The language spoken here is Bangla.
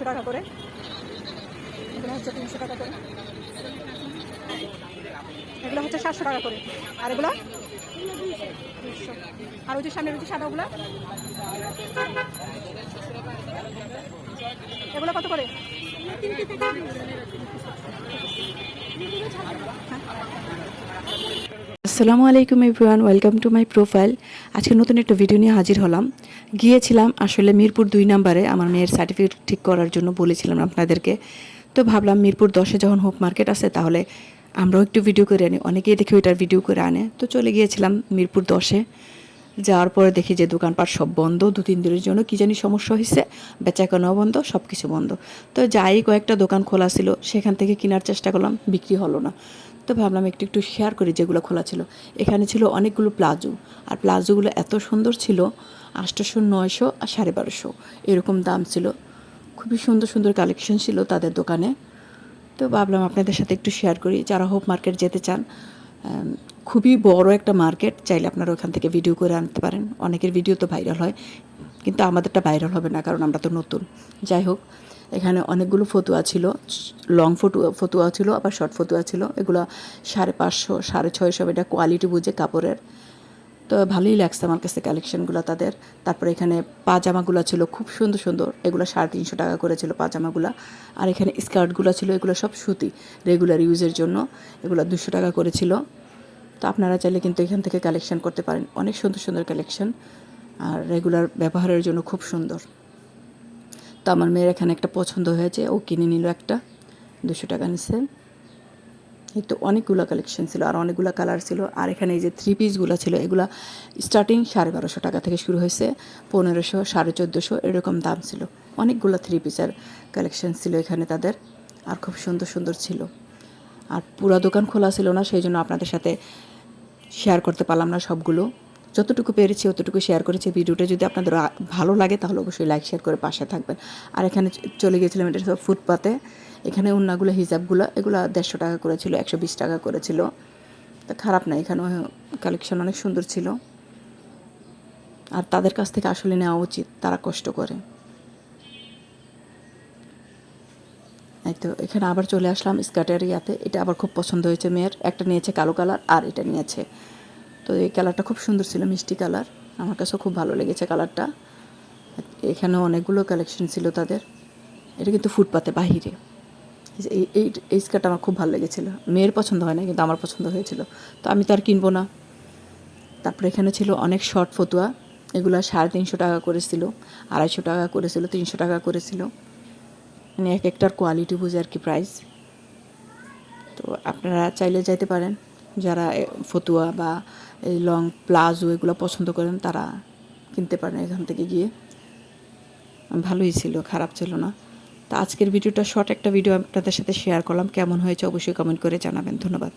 তিনশো টাকা করে। এগুলো হচ্ছে তিনশো টাকা করে। এগুলো হচ্ছে সাতশো টাকা করে। আর এগুলো? আর ওই যে সামনে রয়েছে সাদা সাদাগুলো? এগুলো কত করে? আসসালামু আলাইকুম everyone, welcome to my profile. আজকে নতুন একটা ভিডিও নিয়ে হাজির হলাম। গিয়েছিলাম আসলে মিরপুর দুই নাম্বারে, আমার মেয়ের সার্টিফিকেট ঠিক করার জন্য বলেছিলাম আপনাদেরকে। তো ভাবলাম মিরপুর দশে যখন হোপ মার্কেট আছে, তাহলে আমরাও একটু ভিডিও করে আনি। অনেকেই দেখি ওইটার ভিডিও করে আনে। তো চলে গিয়েছিলাম মিরপুর দশে। যাওয়ার পরে দেখি যে দোকানপাট সব বন্ধ দু তিন দিনের জন্য কী জানি সমস্যা হয়েছে বেচাকেনাও বন্ধ সব কিছু বন্ধ। তো যাই, কয়েকটা দোকান খোলা ছিল, সেখান থেকে কেনার চেষ্টা করলাম, বিক্রি হলো না। তো ভাবলাম একটু একটু শেয়ার করি যেগুলো খোলা ছিল। এখানে ছিল অনেকগুলো প্লাজো, আর প্লাজোগুলো এত সুন্দর ছিল আটশোশো নয়শো আর সাড়ে বারোশো, এরকম দাম ছিল। খুবই সুন্দর সুন্দর কালেকশন ছিল তাদের দোকানে। তো ভাবলাম আপনাদের সাথে একটু শেয়ার করি, যারা হোপ মার্কেট যেতে চান খুবই বড় একটা মার্কেট, চাইলে আপনারা ওখান থেকে ভিডিও করে আনতে পারেন। অনেকের ভিডিও তো ভাইরাল হয়, কিন্তু আমাদেরটা ভাইরাল হবে না, কারণ আমরা তো নতুন। যাই হোক, এখানে অনেকগুলো ফতুয়া ছিল লং ফটুয়া ফতুয়া ছিল, আবার শর্ট ফতুয়া ছিল। এগুলো সাড়ে পাঁচশো, সাড়ে ছয়শো, এটা কোয়ালিটি বুঝে কাপড়ের। তো ভালোই লাগছে আমার কাছে কালেকশনগুলো তাদের। তারপরে এখানে পাজামাগুলো ছিল খুব সুন্দর সুন্দর। এগুলো সাড়ে তিনশো টাকা করেছিল পাজামাগুলো। আর এখানে স্কার্টগুলো ছিল, এগুলো সব সুতি রেগুলার ইউজের জন্য। এগুলো দুশো টাকা করে ছিল। তো আপনারা চাইলে কিন্তু এখান থেকে কালেকশন করতে পারেন। অনেক সুন্দর সুন্দর কালেকশন আর রেগুলার ব্যবহারের জন্য খুব সুন্দর। তো আমার মেয়ের এখানে একটা পছন্দ হয়েছে। ও কিনে নিল একটা। দুশো টাকা নিছে। এই তো অনেকগুলো কালেকশন ছিল আর অনেকগুলো কালার ছিল। আর এখানে এই যে থ্রি পিসগুলো ছিল, এগুলো স্টার্টিং সাড়ে বারোশো টাকা থেকে শুরু হয়েছে, পনেরোশো, সাড়ে চোদ্দোশো এরকম দাম ছিল। অনেকগুলো থ্রি পিসের কালেকশন ছিল এখানে তাদের, আর খুব সুন্দর সুন্দর ছিল। আর পুরো দোকান খোলা ছিল না, সেই জন্য আপনাদের সাথে শেয়ার করতে পারলাম না সবগুলো। যতটুকু পেরেছি অতটুকু শেয়ার করেছি। ভিডিওটা যদি আপনাদের ভালো লাগে, তাহলে অবশ্যই লাইক শেয়ার করে পাশে থাকবেন। আর এখানে চলে গিয়েছিলাম, এটা সব ফুটপাতে। এখানে উন্নাগুলো হিজাবগুলো, এগুলো দেড়শো টাকা করেছিল, একশো বিশ টাকা করেছিল। তা খারাপ না, এখানেও কালেকশন অনেক সুন্দর ছিল। আর তাদের কাছ থেকে আসলে নেওয়া উচিত, তারা কষ্ট করে। এই তো, এখানে আবার চলে আসলাম স্কার্টের ইয়াতে। এটা আবার খুব পছন্দ হয়েছে মেয়ের। একটা নিয়েছে কালো কালার আর এটা নিয়েছে। তো এই কালারটা খুব সুন্দর ছিল, মিষ্টি কালার আমার কাছেও খুব ভালো লেগেছে কালারটা এখানেও অনেকগুলো কালেকশন ছিল তাদের। এটা কিন্তু ফুটপাতে বাহিরে। এই এই এই স্কার্টটা আমার খুব ভালো লেগেছিল। মেয়ের পছন্দ হয় না কিন্তু আমার পছন্দ হয়েছিল। তো আমি তো আর কিনবো না। তারপরে এখানে ছিল অনেক শর্ট ফতুয়া। এগুলো সাড়ে তিনশো টাকা করেছিল, আড়াইশো টাকা করেছিল, তিনশো টাকা করেছিল। মানে এক একটার কোয়ালিটি বুঝে আর কি প্রাইস তো আপনারা চাইলে যাইতে পারেন। যারা ফতুয়া বা এই লং প্লাজো এগুলো পছন্দ করেন, তারা কিনতে পারেন এখান থেকে গিয়ে। ভালোই ছিল, খারাপ ছিল না। তো আজকের ভিডিওটা শর্ট একটা ভিডিও আপনাদের সাথে শেয়ার করলাম। কেমন হয়েছে অবশ্যই কমেন্ট করে জানাবেন। ধন্যবাদ।